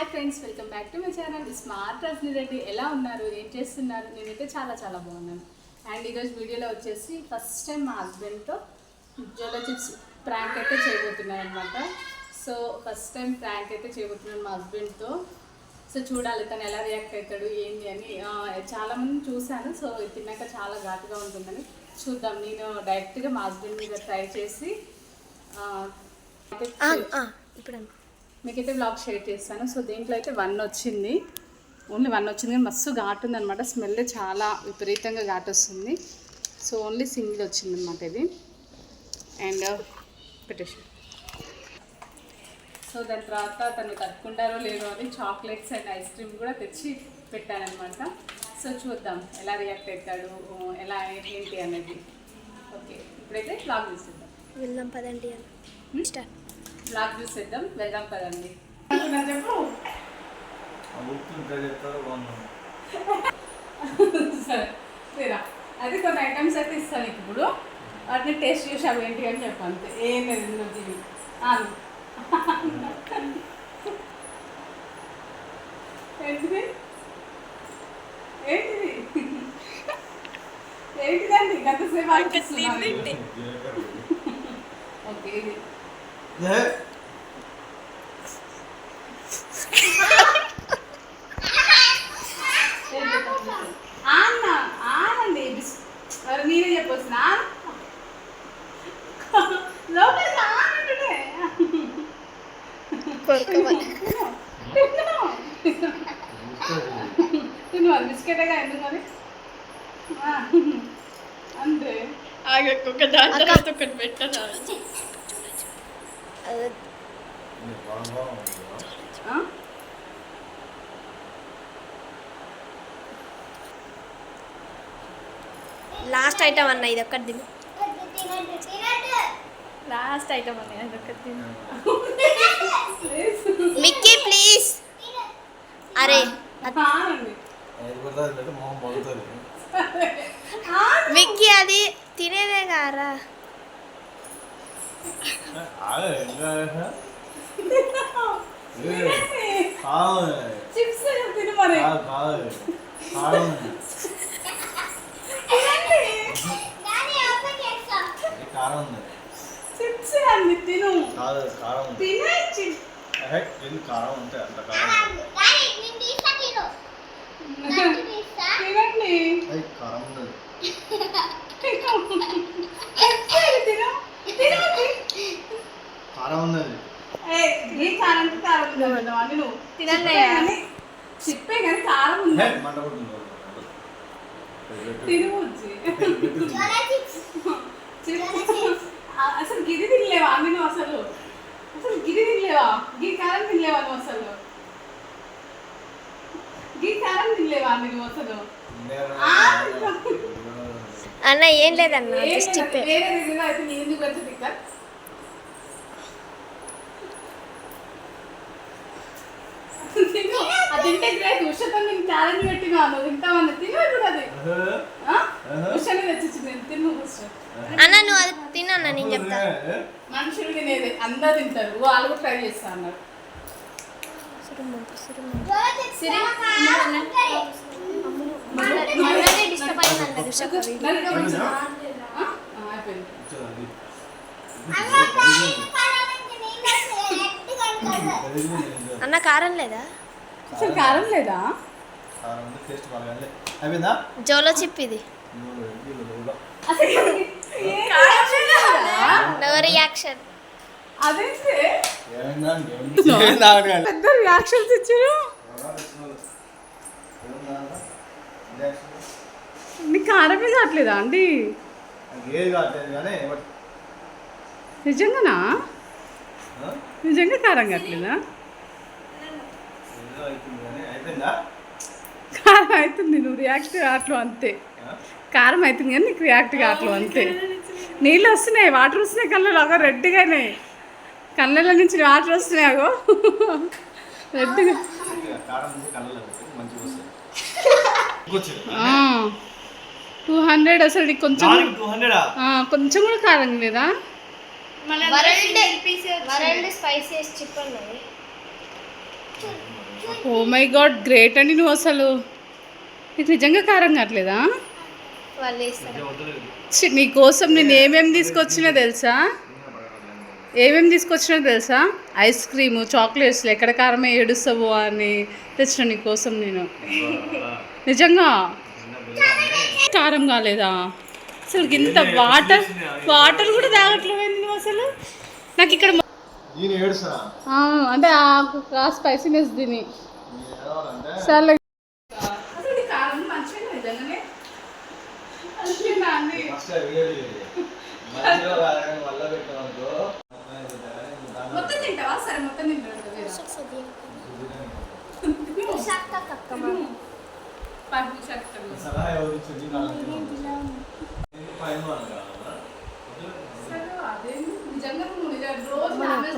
Hi friends welcome back to my channel. Smart Rajani Reddy ఎలా ఉన్నారు? ఏం చేస్తున్నారు? నేనైతే చాలా చాలా బాగున్నాను. అండ్ ఈరోజు వీడియోలో వచ్చేసి ఫస్ట్ టైం మా హస్బెండ్తో జోలో చిప్స్ ప్రాంక్ అయితే చేయబోతున్నాను అనమాట సో ఫస్ట్ టైం ప్రాంక్ అయితే చేయబోతున్నాను మా హస్బెండ్తో సో చూడాలి తను ఎలా రియాక్ట్ అవుతాడు ఏంటి అని. ఆ, చాలా మంది చూశాను. సో తిన్నాక చాలా ఘాటుగా ఉంటుందని చూద్దాం. నేను డైరెక్ట్గా మా హస్బెండ్ మీద ట్రై చేసి ఇప్పుడు మీకైతే బ్లాగ్ షేర్ చేస్తాను. సో దీంట్లో అయితే వన్ వచ్చింది. ఓన్లీ వన్ వచ్చింది. కానీ మస్తు ఘాటు ఉందన్నమాట. స్మెల్ చాలా విపరీతంగా ఘాటు వస్తుంది. సో ఓన్లీ సింగిల్ వచ్చింది అనమాట ఇది అండ్ పెట్టేసి సో దాని తర్వాత తను తట్టుకుంటారో లేదో అని చాక్లెట్స్ అండ్ ఐస్ క్రీమ్ కూడా తెచ్చి పెట్టానమాట సో చూద్దాం ఎలా రియాక్ట్ అవుతాడు ఎలా ఏంటి అనేది. ఓకే ఇప్పుడైతే బ్లాగ్ చూసేద్దాం. వెళ్దాం పదండి. స్టార్ట్ బ్లాగ్ చూసేద్దాం వెళ్దాం పదండి. చెప్పు. సరే అది కొన్ని ఐటమ్స్ అయితే ఇస్తాను ఇప్పుడు. వాటిని టేస్ట్ చేసి అవి ఏంటి అని చెప్పు అంతే. ఏం లేదు తిని. ఆను ఏంటిది? ఏంటిది? ఏంటిదండి? ఆలోచిస్తున్నాను. ఓకే ఇది. నేనే చెప్పొచ్చు నా లోపలికి ఆనంటుడే తిను మరి బిస్కెటేగా ఎందుకు మరి? అంతే. ఒకటి పెట్టదా ఆ? లాస్ట్ ఐటమ్ అన్న ఇది ఒక్కటి తిను. లాస్ట్ ఐటమ్ అన్న ఇది ఒక్కటి తిను. Mickey please. అరే మిక్కీ అది తినేదే కారా? కారం ఉంది చిప్స్ అండి తిను కాదు కారం ఉంది తినే చిప్స్ ఏహే, ఎందుకు కారం ఉంటే అంత కారం కానీ కారం ఉంది. హే, మంట పుడుతుంది. తినవచ్చు అసలు గిరి తినలేవా? నువ్వు అసలు. అసలు గిరి తినలేవా? గీ కారం తినలేవా నువ్వు అసలు? గీ కారం తినలేవా నువ్వు అసలు? అన్న ఏం లేదన్న జస్ట్ చెప్పే. వేరే అయితే నేను ఎందుకు వచ్చి ఇక్కడ తిను అది తింటే గ్రేట్ ఉషతో నేను ఛాలెంజ్ పెట్టినా నువ్వు తింటావని తిను ఇప్పుడు అది? ఉషని నేను అన్న నువ్వు అది తినన్న నేను చెప్తా. మనుషులు తినేది. అందరు తింటారు. వాళ్ళు కూడా ట్రై చేస్తా అన్నారు. అన్న కారం లేదా? అసలు కారం లేదా? కారం ఉంది టేస్ట్ బాగా అయిపోయిందా? జోలో చిప్ ఇది. నువ్వు నీళ్ళు లేవుగా. అసలు ఏం కారం లేదా? నో రియాక్షన్ అదేంటి. పెద్ద రియాక్షన్స్ ఇచ్చారు? నీకు కారమే కావట్లేదా అండి? నిజంగానా? నిజంగా కారం కావట్లేదా ఏదో అవుతుంది కానీ అయిపోయిందా కారం అవుతుంది నువ్వు రియాక్ట్ కావట్లేదు అంతే? కారం అవుతుంది కానీ నీకు రియాక్ట్ కావట్లేదు అంతే. నీళ్ళు వస్తున్నాయి. వాటర్ వస్తున్నాయి కళ్ళలో అగో రెడ్గానే కళ్ళలో నుంచి వాటర్ వస్తున్నాయి అగో. రెడ్గా. టూ హండ్రెడ్ అసలు నీకు కొంచెం కొంచెం కూడా కారం లేదా? వరల్డ్ చిప్ అన్నది ఓ మై గాడ్ గ్రేట్ అండి నువ్వు అసలు. నీకు నిజంగా కారం కావట్లేదా? నీ కోసం నేను ఏమేమి తీసుకొచ్చినా తెలుసా? ఏమేమి తీసుకొచ్చినా తెలుసా? ఐస్ క్రీము చాక్లెట్స్లు ఎక్కడ కారమే ఏడుస్తావో అని తెచ్చిన నీ కోసం నేను. నిజంగా? కారం కాలేదా? అసలు ఇంత వాటర్ వాటర్ కూడా తాగట్లేదు అసలు? నాకు ఇక్కడ మొ- నేను ఏడుసా ఆ, అంటే ఆ స్పైసీనెస్ దీని సర్లే అసలు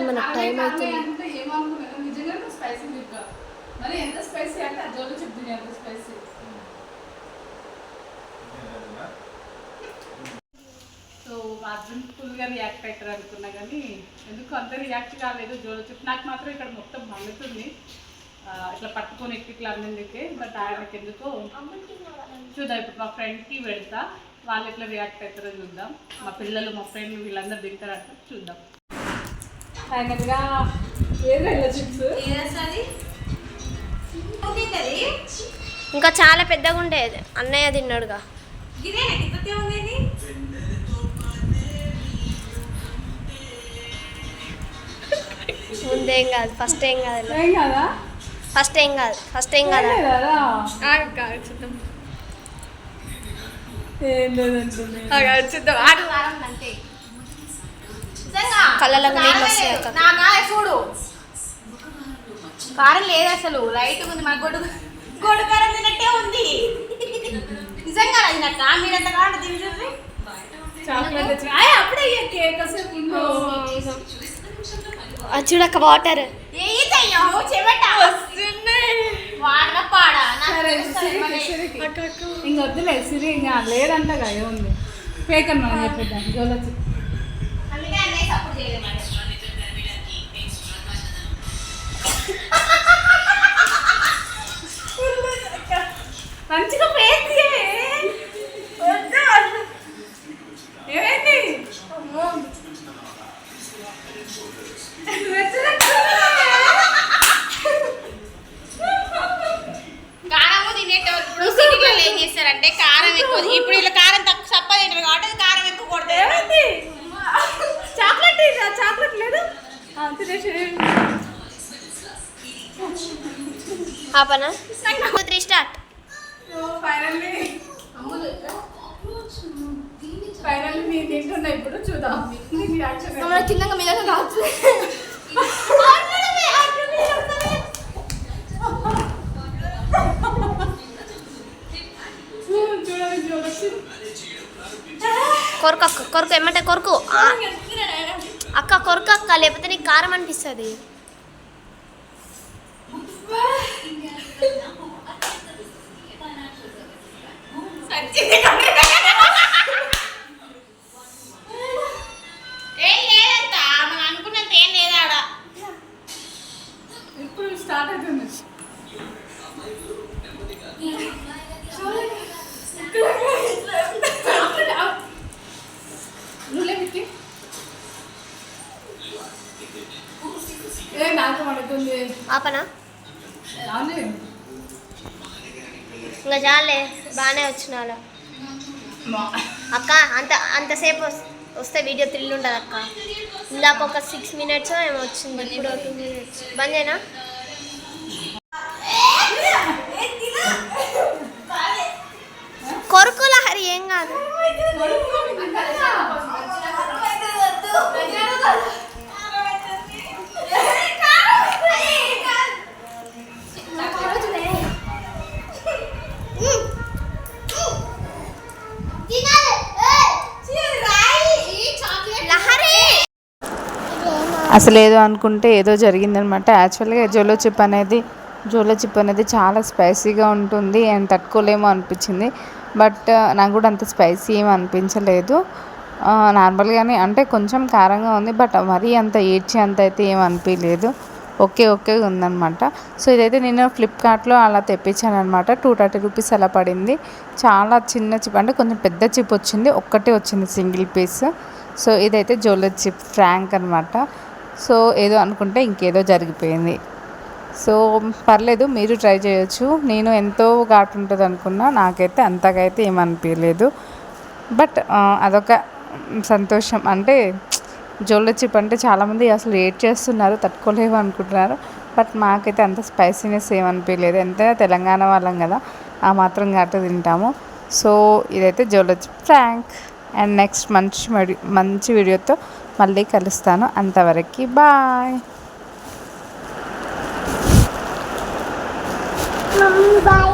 కావాలా? మనకు టైం అవుతుంది. స్పైసీ మరి ఎంత స్పైసీ అంటే జోలు చెప్తుంది ఎంత స్పైసీ సో మా హస్బెండ్ ఫుల్గా రియాక్ట్ అవుతారు అనుకున్నా కానీ ఎందుకు అంత రియాక్ట్ కాలేదు జోలో చెప్పి నాకు మాత్రం ఇక్కడ మొత్తం మండుతుంది ఇట్లా పట్టుకొని ఎక్కి ఇట్లా అన్నందుకే బట్ ఆయనకి ఎందుకో చూద్దాం ఇప్పుడు మా ఫ్రెండ్కి పెడతా. వాళ్ళు ఎట్లా రియాక్ట్ అవుతారో చూద్దాం. మా పిల్లలు మా ఫ్రెండ్ వీళ్ళందరూ తింటారంట చూద్దాం. చిప్స్? ఇంకా చాలా పెద్దగా ఉండేది అన్నయ్య తిన్నాడుగా. ముందేం కాదు ఫస్ట్ ఏం కాదు ఫస్ట్ ఏం కాదు? ఫస్ట్ ఏం కాదు చూద్దాం. ఏం లేదంటుంది కళ్ళలకు నీళ్ళు వస్తాయి నాకా చూడు. కారం లేదు అసలు. లైట్ ఉంది మా గొడ్డు గొడ్డు కారం తిన్నట్టే ఉంది. నిజంగా తిని చూసి? అప్పుడే కేక్ అసలు ముందు అది చూడక్క వాటర్ ఏదయ్యో చెమట. వాడన పాడా. నాకు సరే తెలుస్తది సిరికి, మరి. సిరికి. ఇంక వద్దులే సిరి ఇంకా లేదంటగా ఏముంది? ఫేక్ అని మనం చెప్పేద్దాం. జోలొచ్చి. చేస్తారంటే కారం ఎక్కువ. ఇప్పుడు వీళ్ళు కారం తక్కువ సప్ప తింటారు కాబట్టి కారం ఎక్కువ ఏమైంది చాక్లెట్ చాక్లెట్ లేదు? ఆపనా? Three start. ఫైనల్లీ. ఫైనల్లీ నేను తింటున్నా ఇప్పుడు చూద్దాం. కింద మీద కావచ్చు చూడాలి చూడొచ్చు కొరకు ఏమంటే కొరకు? అక్క కొరకు అక్క లేకపోతే నీకు కారం అనిపిస్తుంది. ఏం పాపనా? ఇంకా చాలే బాగానే వచ్చిన అక్క అంత అంతసేపు వస్తే వీడియో థ్రిల్ ఉండదు అక్క. ఇందాక ఒక సిక్స్ మినిట్స్ ఏమో వచ్చింది ఇప్పుడు టూ మినిట్స్ బందేనా కొరుకుల హరి ఏం కాదు. అసలు ఏదో అనుకుంటే ఏదో జరిగిందనమాట. యాక్చువల్గా జోలో చిప్ అనేది జోలో చిప్ అనేది చాలా స్పైసీగా ఉంటుంది అండ్ తట్టుకోలేమో అనిపించింది. బట్ uh, నాకు కూడా అంత స్పైసీ ఏమి అనిపించలేదు. Uh, నార్మల్గానే అంటే కొంచెం కారంగా ఉంది బట్ మరీ అంత ఏడ్చి అంత అయితే ఏం అనిపించలేదు. ఓకే ఓకే ఉందనమాట. సో ఇదైతే నేను ఫ్లిప్కార్ట్లో అలా తెప్పించాను అనమాట టూ థర్టీ రూపీస్ అలా పడింది. చాలా చిన్న చిప్ అంటే కొంచెం పెద్ద చిప్ వచ్చింది. ఒక్కటే వచ్చింది సింగిల్ పీస్. సో ఇదైతే జోలో చిప్ ఫ్రాంక్ అనమాట. సో ఏదో అనుకుంటే ఇంకేదో జరిగిపోయింది. సో పర్లేదు మీరు ట్రై చేయొచ్చు. నేను ఎంతో ఘాటు ఉంటుంది అనుకున్నా నాకైతే అంతగా అయితే ఏమనిపించలేదు బట్ అదొక సంతోషం. అంటే జోళ్ళ చిప్ అంటే చాలామంది అసలు ఏడ్ చేస్తున్నారు తట్టుకోలేవు అనుకుంటున్నారు. బట్ మాకైతే అంత స్పైసీనెస్ ఏమనిపించలేదు ఎంతైనా తెలంగాణ వాళ్ళం కదా ఆ మాత్రం ఘాటు తింటాము. సో ఇదైతే జోళ్ళ చిప్ ఫ్రాంక్ అండ్ నెక్స్ట్ మంచి మంచి వీడియోతో మళ్ళీ కలుస్తాను. అంతవరకు బాయ్. బాయ్.